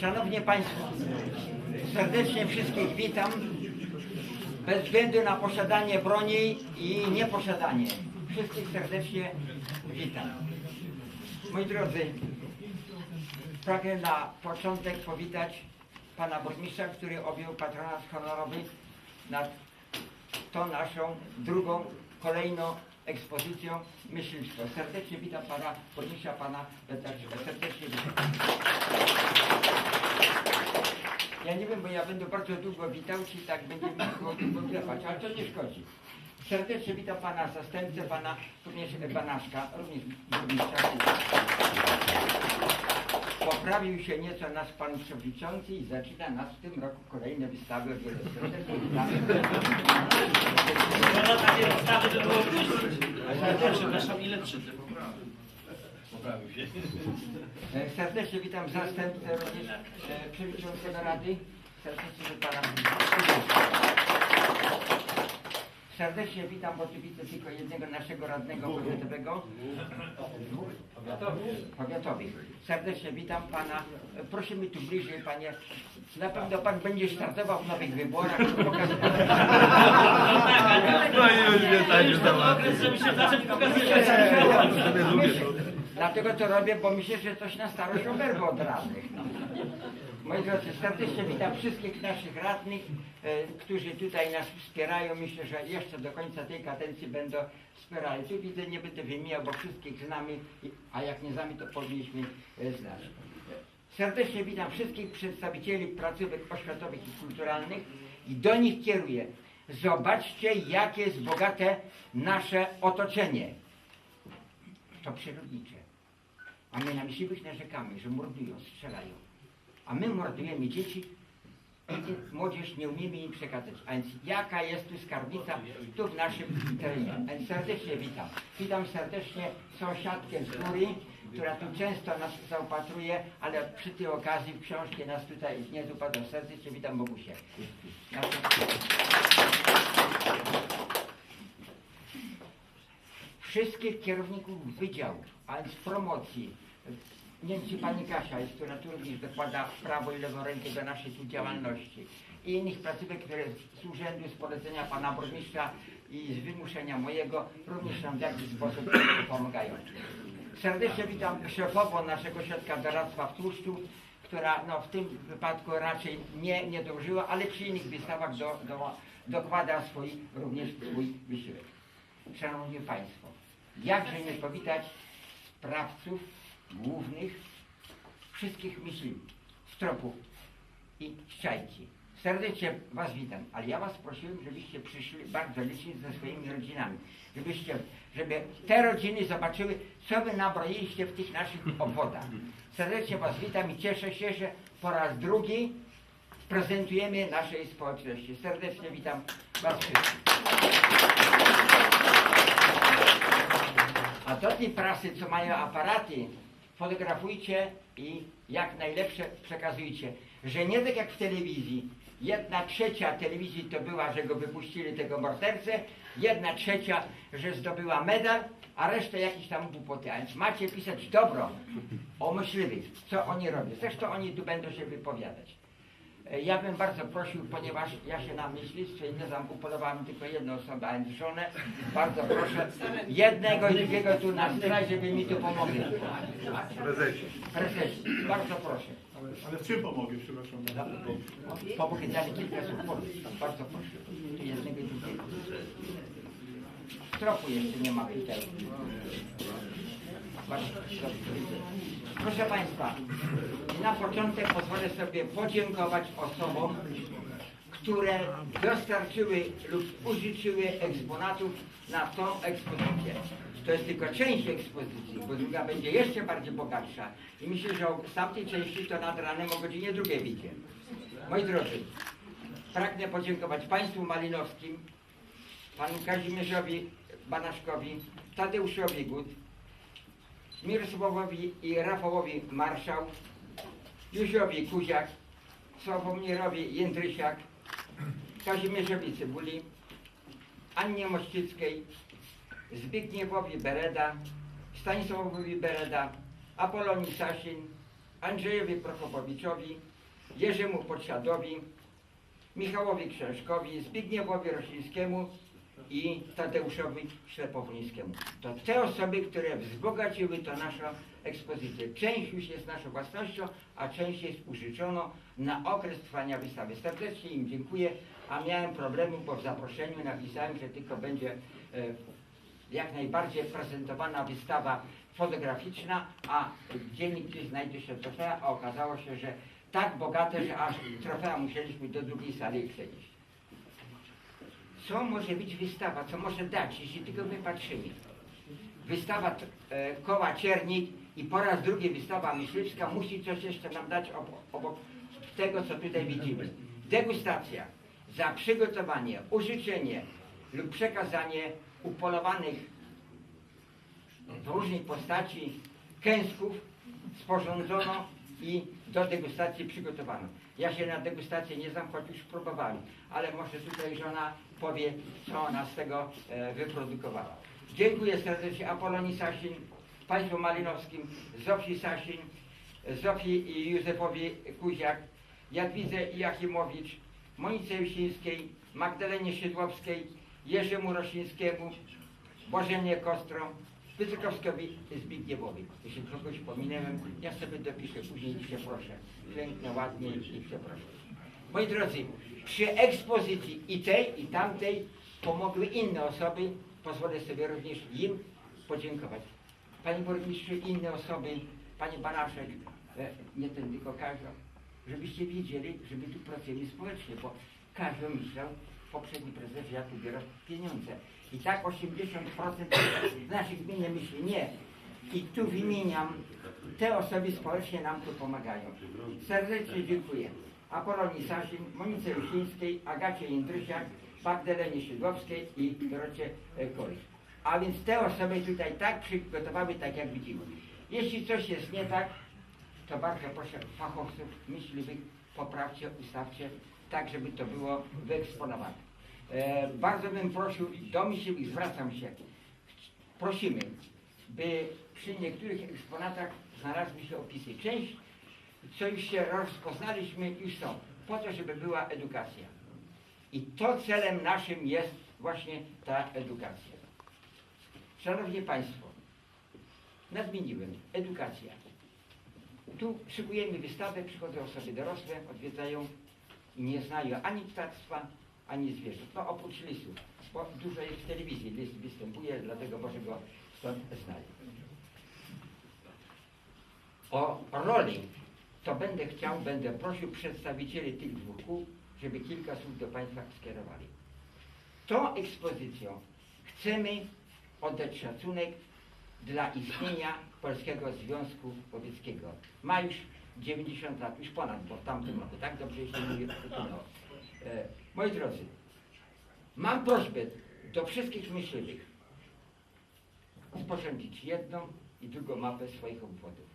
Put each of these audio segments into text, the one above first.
Szanowni Państwo, serdecznie wszystkich witam. Bez względu na posiadanie broni i nieposiadanie. Wszystkich serdecznie witam. Moi drodzy, pragnę na początek powitać Pana Burmistrza, który objął patronat honorowy nad tą naszą drugą, kolejną ekspozycją myśliwstwo. Serdecznie witam Pana Burmistrza, Pana. Serdecznie witam. Ja nie wiem, bo ja będę bardzo długo witał, czy tak będziemy długo, długo klepać, ale to nie szkodzi. Serdecznie witam Pana zastępcę, Pana również Banaszka, również burmistrza. Poprawił się nieco nasz Pan Przewodniczący i zaczyna nas w tym roku kolejne wystawy o wiele serdecznie witamy. No takie ustawy to było puścić. Ile przytył? E, Serdecznie witam zastępcę również e, przewodniczącego Rady. Serdecznie pana. Serdecznie witam, bo tu widzę tylko jednego naszego radnego powiatowego. Dwóch powiatowych. Serdecznie witam pana. Prosimy tu bliżej, panie. Na pewno pan będzie startował w nowych wyborach. No i już mnie tak już załatwił. Dlatego to robię, bo myślę, że coś na starość oberwę od radnych. No. Moi drodzy, serdecznie witam wszystkich naszych radnych, e, którzy tutaj nas wspierają. Myślę, że jeszcze do końca tej kadencji będą wspierali. Tu widzę, nie będę wymieniał, bo wszystkich znamy, a jak nie znamy, to powinniśmy e, znać. Serdecznie witam wszystkich przedstawicieli placówek oświatowych i kulturalnych i do nich kieruję. Zobaczcie, jakie jest bogate nasze otoczenie. To przyrodnicze. A my na myśliwych narzekamy, że mordują, strzelają. A my mordujemy dzieci młodzież nie umiemy im przekazać. A więc jaka jest tu skarbnica tu w naszym terenie. A więc serdecznie witam. Witam serdecznie sąsiadkę z góry, która tu często nas zaopatruje, ale przy tej okazji w książki nas tutaj nie zupadł. Serdecznie witam Bogusię. wszystkich kierowników wydziałów, a więc promocji. Nie wiem, czy pani Kasia jest, która tu również dokłada prawo i lewą rękę do naszej tu działalności. I innych placówek, które z urzędu, z polecenia pana burmistrza i z wymuszenia mojego również nam w jakiś sposób pomagają. Serdecznie witam szefową naszego środka doradztwa w Tłuszczu, która no, w tym wypadku raczej nie, nie dążyła, ale przy innych wystawach do, do, dokłada swój, również swój wysiłek. Szanowni Państwo, jakże nie powitać sprawców głównych wszystkich myśli, stropów i ściajci. Serdecznie Was witam, ale ja Was prosiłem, żebyście przyszli bardzo licznie ze swoimi rodzinami, żebyście, żeby te rodziny zobaczyły, co Wy nabroiliście w tych naszych obwodach. Serdecznie Was witam i cieszę się, że po raz drugi prezentujemy naszej społeczności. Serdecznie witam Was wszystkich. A do tej prasy, co mają aparaty, fotografujcie i jak najlepsze przekazujcie. Że nie tak jak w telewizji. Jedna trzecia telewizji to była, że go wypuścili tego mordercę, jedna trzecia, że zdobyła medal, a reszta jakieś tam głupoty. A więc macie pisać dobro o myśliwych, co oni robią. Zresztą oni tu będą się wypowiadać. E, Ja bym bardzo prosił, ponieważ ja się na myślistwie nie znam, upodobałem tylko jedną osobę, a więc żonę. Bardzo proszę jednego i drugiego tu na stronie, żeby mi tu pomogli. Prezesie. Prezesie, bardzo proszę. Ale, ale w czym pomogę, przepraszam? Pomogę dali kilka słów. Bardzo proszę. Tu jednego i drugiego. Stropu jeszcze nie ma tutaj. Bardzo dobrze. Proszę Państwa, na początek pozwolę sobie podziękować osobom, które dostarczyły lub użyczyły eksponatów na tą ekspozycję. To jest tylko część ekspozycji, bo druga będzie jeszcze bardziej bogatsza. I myślę, że z tamtej części to nad ranem o godzinie drugiej wyjdzie. Moi drodzy, pragnę podziękować Państwu Malinowskim, Panu Kazimierzowi Banaszkowi, Tadeuszowi Gut, Mirosławowi i Rafałowi Marszał, Józiowi Kuziak, Sławomirowi Jędrysiak, Kazimierzowi Cybuli, Annie Mościckiej, Zbigniewowi Bereda, Stanisławowi Bereda, Apolonii Sasin, Andrzejowi Prokopowiczowi, Jerzemu Podsiadowi, Michałowi Książkowi, Zbigniewowi Rosińskiemu i Tadeuszowi Ślepownińskiemu. To te osoby, które wzbogaciły to naszą ekspozycję. Część już jest naszą własnością, a część jest użyczoną na okres trwania wystawy. Serdecznie im dziękuję, a miałem problemy, bo w zaproszeniu napisałem, że tylko będzie e, jak najbardziej prezentowana wystawa fotograficzna, a gdzie nigdzie znajdzie się trofea, a okazało się, że tak bogate, że aż trofea musieliśmy do drugiej sali przenieść. Co może być wystawa, co może dać, jeśli tylko my patrzymy? Wystawa e, koła Czernik i po raz drugi wystawa myśliwska musi coś jeszcze nam dać obok, obok tego, co tutaj widzimy. Degustacja za przygotowanie, użyczenie lub przekazanie upolowanych w różnej postaci kęsków sporządzono i do degustacji przygotowano. Ja się na degustację nie znam, choć już próbowali, ale może tutaj żona powie, co ona z tego e, wyprodukowała. Dziękuję serdecznie Apolonii Sasin, Państwu Malinowskim, Zofii Sasin, Zofii i Józefowi Kuziak, Jadwidze Jachimowicz, Monice Jusińskiej, Magdalenie Szydłowskiej, Jerzemu Rosińskiemu, Bożenie Kostro, Pyzykowskowi Zbigniewowi. Jeśli kogoś pominąłem, ja sobie dopiszę później i proszę. Piękne, ładnie i się proszę. Moi drodzy, przy ekspozycji i tej, i tamtej pomogły inne osoby. Pozwolę sobie również im podziękować. Panie burmistrzu, inne osoby, Panie Banaszek, e, nie ten tylko Kazio, żebyście wiedzieli, że my tu pracujemy społecznie, bo Kazio myślał, poprzedni prezes, ja tu biorę pieniądze. I tak 80% z naszych gmin myśli nie. I tu wymieniam, te osoby społecznie nam tu pomagają. Serdecznie dziękuję. Apolonii Sasin, Monice Rusińskiej, Agacie Jędrysiak, Magdalenie Szydłowskiej i Dorocie e, Koryś. A więc te osoby tutaj tak przygotowały, tak jak widzimy. Jeśli coś jest nie tak, to bardzo proszę fachowców, myśliwych, poprawcie, ustawcie, tak żeby to było wyeksponowane. E, bardzo bym prosił, do myśliwych zwracam się, prosimy, by przy niektórych eksponatach znalazły się opisy. Część, co już się rozpoznaliśmy, już są, po to, żeby była edukacja. I to celem naszym jest właśnie ta edukacja. Szanowni Państwo, nadmieniłem, edukacja. Tu szykujemy wystawę, przychodzą osoby dorosłe, odwiedzają i nie znają ani ptactwa, ani zwierząt. No oprócz lisów, bo dużo jest w telewizji, list występuje, dlatego może go stąd znali. O roli to będę chciał, będę prosił przedstawicieli tych dwóch kół, żeby kilka słów do Państwa skierowali. Tą ekspozycją chcemy oddać szacunek dla istnienia Polskiego Związku Łowieckiego. Ma już 90 lat, już ponad, bo w tamtym roku, tak dobrze jeśli mówię, to no. e, Moi drodzy, mam prośbę do wszystkich myśliwych sporządzić jedną i drugą mapę swoich obwodów.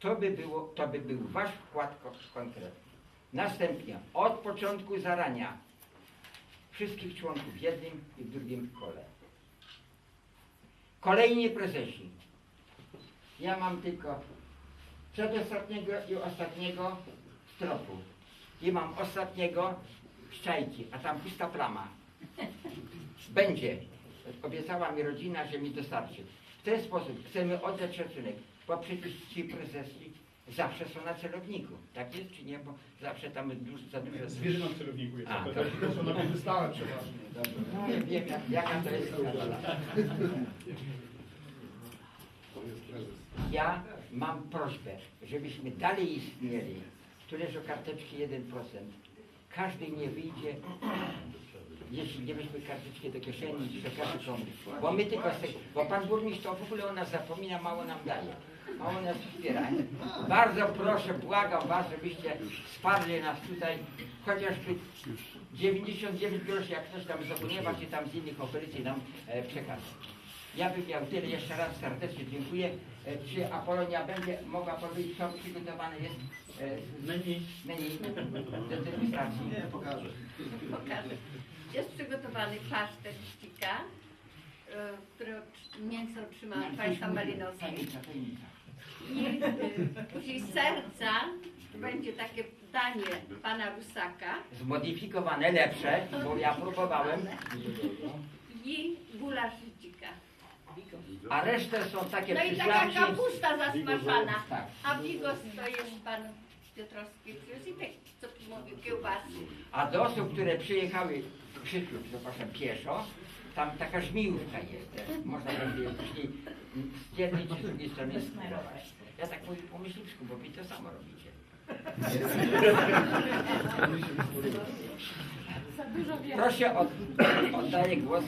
To by, było, to by był Wasz wkład ko- konkretny. Następnie od początku zarania wszystkich członków w jednym i w drugim kole. Kolejni prezesi. Ja mam tylko przedostatniego i ostatniego stropu. I mam ostatniego szczajki, a tam pusta plama. Będzie. Obiecała mi rodzina, że mi dostarczy. W ten sposób chcemy oddać szacunek, bo przecież ci prezesi zawsze są na celowniku. Tak jest czy nie? Bo zawsze tam dużo, za dużo... Zwierzyna w celowniku jest. A, To to- to są na wystawę przeważnie. No, ja wiem, jak, jaka to jest. Ja mam prośbę, żebyśmy dalej istnieli. Tu leżą karteczki 1%. Każdy nie wyjdzie, jeśli nie weźmie karteczki do kieszeni i przekaże. Bo my tylko, bo pan burmistrz to w ogóle o nas zapomina, mało nam daje. Mało nas wspiera. Bardzo proszę, błagam was, żebyście wsparli nas tutaj, chociażby 99 groszy, jak ktoś tam z czy tam z innych operacji nam e. Ja bym miał tyle. Jeszcze raz serdecznie dziękuję. E, Czy Apolonia będzie mogła powiedzieć, co przygotowane jest e, Menu. menu degustacji? Nie, pokażę. Pokażę. Jest przygotowany pasztet ścika, e, który mięso otrzyma Państwa Malinowski. Tajemnica, tajemnica. I później z serca będzie takie danie pana Rusaka Zmodyfikowane, lepsze, bo ja próbowałem. i gulasz dzika. A resztę są takie No i taka kapusta zasmażana. Tak. A bigos to jest pan Piotrowski i tak, co tu mówił, kiełbasy. A do osób, które przyjechały, przyszły, przepraszam, pieszo, tam taka żmijówka jest. też. Można będzie ją później z jednej czy z drugiej strony spróbować. Ja tak mówię po myśliwsku, bo wy to samo robicie. Proszę, od, oddaję głos